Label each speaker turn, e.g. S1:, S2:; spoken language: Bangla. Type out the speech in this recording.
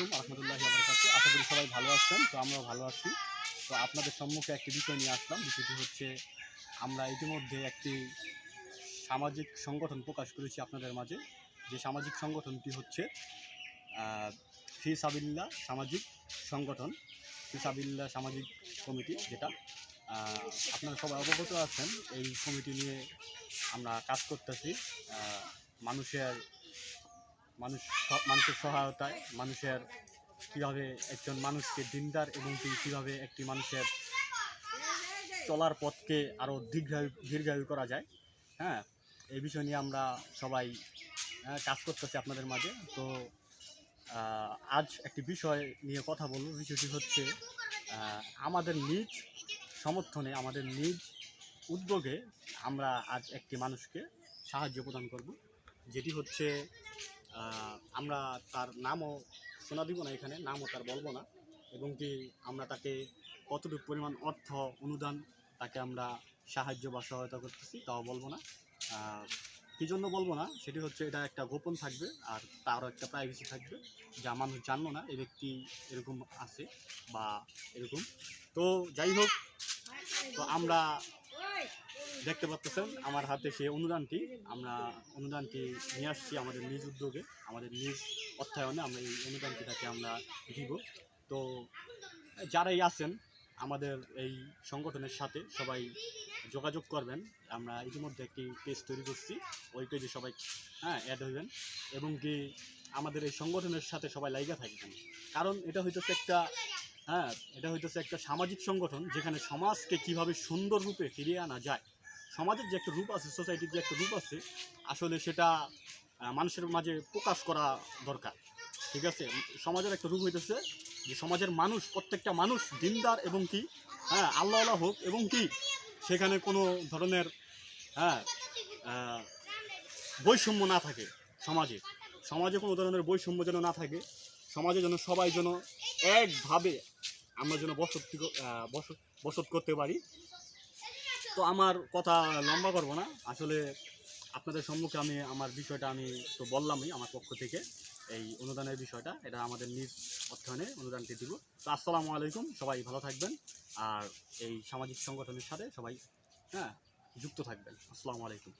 S1: আলাইকুম রহমতুল্লাহি আবরকাত আশা করি সবাই ভালো আছেন, তো আমরাও ভালো আছি। তো আপনাদের সম্মুখে একটি বিষয় নিয়ে আসলাম। বিষয়টি হচ্ছে, আমরা ইতিমধ্যে একটি সামাজিক সংগঠন প্রকাশ করেছি আপনাদের মাঝে। যে সামাজিক সংগঠনটি হচ্ছে ফি সাবিল্লা সামাজিক সংগঠন, ফি সাবিল্লা সামাজিক কমিটি, যেটা আপনারা সবাই অবগত আছেন। এই কমিটি নিয়ে আমরা কাজ করতেছি। মানুষের মানুষ মানুষের সহায়তায় মানুষের কীভাবে একজন মানুষকে দিনদার এবং কীভাবে একটি মানুষের চলার পথকে আরও দীর্ঘায়ু দীর্ঘায়ু করা যায় হ্যাঁ? এই বিষয় নিয়ে আমরা সবাই আহ, কাজ করতেছি আপনাদের মাঝে। তো আজ একটি বিষয় নিয়ে কথা বলব। বিষয়টি হচ্ছে আমাদের নিজ সমর্থনে আমাদের নিজ উদ্যোগে আমরা আজ একটি মানুষকে সাহায্য প্রদান করব যেটি হচ্ছে আমরা তার নামও শোনা দিব না এখানে, নামও তার বলব না। এবং কি আমরা তাকে কতটুকু পরিমাণ অর্থ অনুদান তাকে আমরা সাহায্য বা সহায়তা করতেছি তাও বলব না। কী জন্য বলব না? সেটি হচ্ছে এটা একটা গোপন থাকবে আর তারও একটা প্রাইভেসি থাকবে। যা মানুষ জানলো না, এই ব্যক্তি এরকম আছে বা এরকম। তো যাই হোক, তো আমরা দেখতে পাচ্ছেন আমার হাতে সেই অনুদানটি। আমরা অনুদানটি নিয়ে আসছি আমাদের নিজ উদ্যোগে, আমাদের নিজ অর্থায়নে আমরা এই অনুদানটি তাকে আমরা দিব। তো যারাই আছেন, আমাদের এই সংগঠনের সাথে সবাই যোগাযোগ করবেন। আমরা ইতিমধ্যে একটি পেজ তৈরি করছি, ওই পেজে সবাই হ্যাঁ অ্যাড হইবেন এবং কি আমাদের এই সংগঠনের সাথে সবাই লাইগা থাকবেন। কারণ এটা হইতেছে একটা হ্যাঁ এটা হইতেছে একটা সামাজিক সংগঠন যেখানে সমাজকে কীভাবে সুন্দর রূপে ফিরিয়ে আনা যায় সমাজের যে একটা রূপ আছে সোসাইটির যে একটা রূপ আছে, আসলে সেটা মানুষের মাঝে প্রকাশ করা দরকার। ঠিক আছে? সমাজের একটা রূপ হইতেছে যে সমাজের মানুষ, প্রত্যেকটা মানুষ দিনদার এবং কি? হ্যাঁ আল্লাহ আল্লাহ হোক এবং কি? সেখানে কোনো ধরনের হ্যাঁ বৈষম্য না থাকে সমাজে। সমাজে কোনো ধরনের বৈষম্য যেন না থাকে, সমাজে যেন সবাই যেন একভাবে আমরা যেন বসত বসত করতে পারি তো আমার কথা লম্বা করব না। আসলে আপনাদের সম্মুখে আমি, আমার বিষয়টা আমি তো বললামই আমার পক্ষ থেকে, এই অনুদানের বিষয়টা। এটা আমাদের নিজ অর্থায়নে অনুদানটি দিব। তো আসসালামু আলাইকুম, সবাই ভালো থাকবেন। আর এই সামাজিক সংগঠনের সাথে সবাই হ্যাঁ যুক্ত থাকবেন। আসসালামু আলাইকুম।